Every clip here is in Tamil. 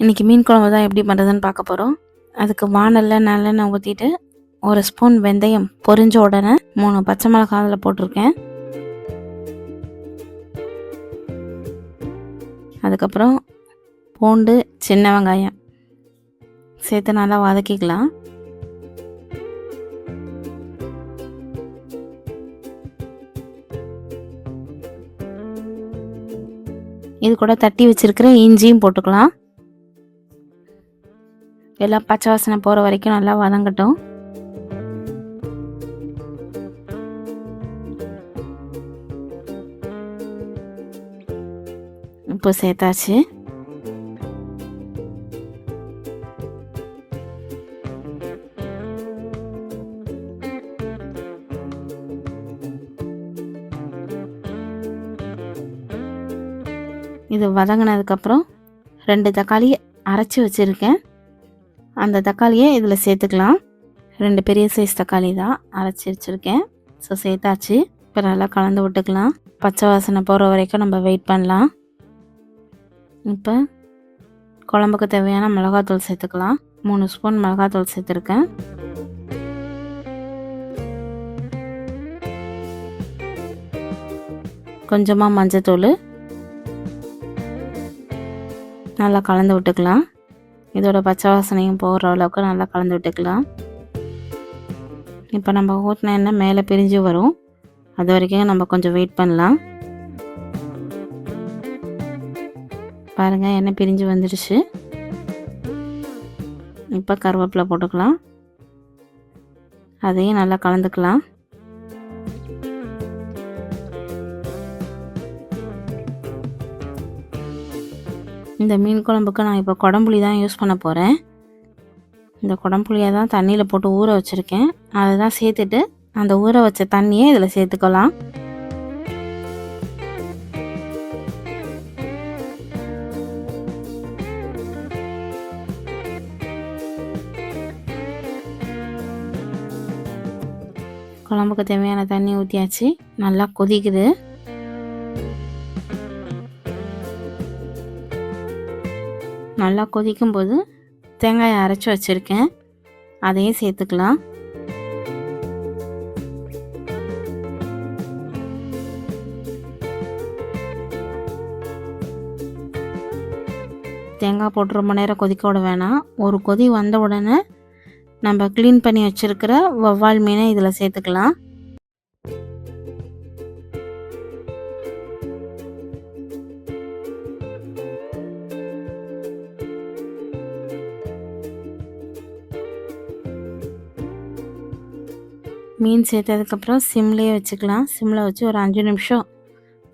இன்றைக்கி மீன் குழம்பு தான் எப்படி பண்ணுறதுன்னு பார்க்க போகிறோம். அதுக்கு வானலில் நல்லெண்ணெய் ஊற்றிட்டு ஒரு ஸ்பூன் வெந்தயம் பொரிஞ்ச உடனே மூணு பச்சை மிளகா அதில் போட்டிருக்கேன். அதுக்கப்புறம் பூண்டு சின்ன வெங்காயம் சேர்த்து நல்லா வதக்கிக்கலாம். இது கூட தட்டி வச்சிருக்கிற இஞ்சியும் போட்டுக்கலாம். எல்லாம் பச்சை வாசனை போகிற வரைக்கும் நல்லா வதங்கட்டும். உப்பு சேர்த்தாச்சு. இது வதங்கினதுக்கப்புறம் ரெண்டு தக்காளி அரைச்சி வச்சுருக்கேன். அந்த தக்காளியை இதில் சேர்த்துக்கலாம். ரெண்டு பெரிய சைஸ் தக்காளி தான் அரைச்சி வச்சுருக்கேன். ஸோ சேர்த்தாச்சு. இப்போ நல்லா கலந்து விட்டுக்கலாம். பச்சை வாசனை போகிற வரைக்கும் நம்ம வெயிட் பண்ணலாம். இப்போ குழம்புக்கு தேவையான மிளகாத்தூள் சேர்த்துக்கலாம். மூணு ஸ்பூன் மிளகாத்தூள் சேர்த்துருக்கேன். கொஞ்சமாக மஞ்சத்தூள். நல்லா கலந்து விட்டுக்கலாம். இதோட பச்சை வாசனையும் போகிற அளவுக்கு நல்லா கலந்து விட்டுக்கலாம். இப்போ நம்ம ஊட்டின எண்ணெய் மேலே பிரிஞ்சு வரும். அது வரைக்கும் நம்ம கொஞ்சம் வெயிட் பண்ணலாம். பாருங்கள் எண்ணெய் பிரிஞ்சு வந்துடுச்சு. இப்போ கருவேப்பிலை போட்டுக்கலாம். அதையும் நல்லா கலந்துக்கலாம். இந்த மீன் குழம்புக்கு நான் இப்போ குடம்புளி தான் யூஸ் பண்ண போகிறேன் இந்த குடம்புளியை தான் தண்ணியில் போட்டு ஊற வச்சுருக்கேன். அதை தான் சேர்த்துட்டு அந்த ஊற வச்ச தண்ணியை இதில் சேர்த்துக்கலாம். குழம்புக்கு தேவையான தண்ணி ஊற்றியாச்சு நல்லா கொதிக்குது. நல்லா கொதிக்கும் போது தேங்காயை அரைச்சி வச்சுருக்கேன். அதையும் சேர்த்துக்கலாம். தேங்காய் போட்டு ரொம்ப நேரம் கொதிக்க விட வேணாம். ஒரு கொதி வந்த உடனே நம்ம க்ளீன் பண்ணி வச்சுருக்கிற வவ்வால் மீனை இதில் சேர்த்துக்கலாம். மீன் சேர்த்ததுக்கப்புறம் சிம்லேயே வச்சுக்கலாம். சிம்மில் வச்சு ஒரு அஞ்சு நிமிஷம்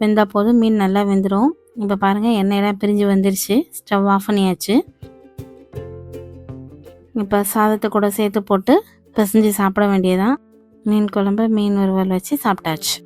வெந்தால் போதும். மீன் நல்லா வெந்துடும் இப்போ பாருங்கள் எண்ணெயெல்லாம் பிரிஞ்சு வந்துருச்சு. ஸ்டவ் ஆஃப் பண்ணியாச்சு. இப்போ சாதத்தை கூட சேர்த்து போட்டு பிசைஞ்சு சாப்பிட வேண்டியதான் மீன் குழம்பு மீன் வறுவல் வச்சு சாப்பிட்டாச்சு.